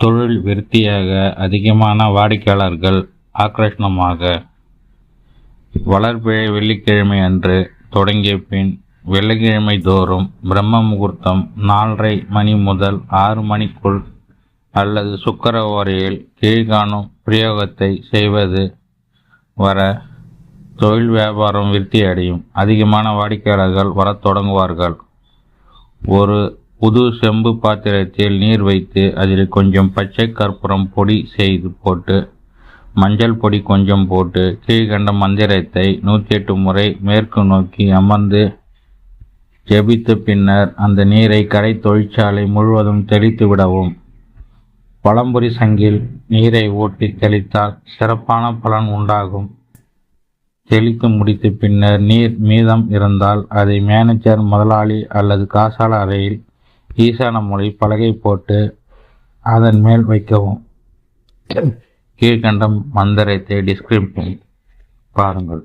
தொழில் விருத்தியாக அதிகமான வாடிக்கையாளர்கள் ஆக்ரோஷமாக வளர்பிறை வெள்ளிக்கிழமை அன்று தொடங்கிய பின் வெள்ளிக்கிழமை தோறும் பிரம்ம முகூர்த்தம் நாலரை மணி முதல் ஆறு மணிக்குள் அல்லது சுக்கர ஓரையில் கீழ்காணும் பிரயோகத்தை செய்வது வர தொழில் வியாபாரம் விருத்தி அடையும். அதிகமான வாடிக்கையாளர்கள் வரத் தொடங்குவார்கள். ஒரு புது செம்பு பாத்திரத்தில் நீர் வைத்து அதில் கொஞ்சம் பச்சை கற்பூரம் பொடி செய்து போட்டு மஞ்சள் பொடி கொஞ்சம் போட்டு கீழ்கண்ட மந்திரத்தை நூற்றி எட்டு முறை மேற்கு நோக்கி அமர்ந்து ஜெபித்த பின்னர் அந்த நீரை கடை தொழிற்சாலை முழுவதும் தெளித்து விடவும். பழம்புரி சங்கில் நீரை ஊற்றி தெளித்தால் சிறப்பான பலன் உண்டாகும். தெளித்து முடித்த பின்னர் நீர் மீதம் இருந்தால் அதை மேனேஜர் முதலாளி அல்லது காசாள அறையில் ஈசான மொழி பலகை போட்டு அதன் மேல் வைக்கவும். கீழ்கண்ட மந்திரத்தை டிஸ்கிரிப்ஷன் பாருங்கள்.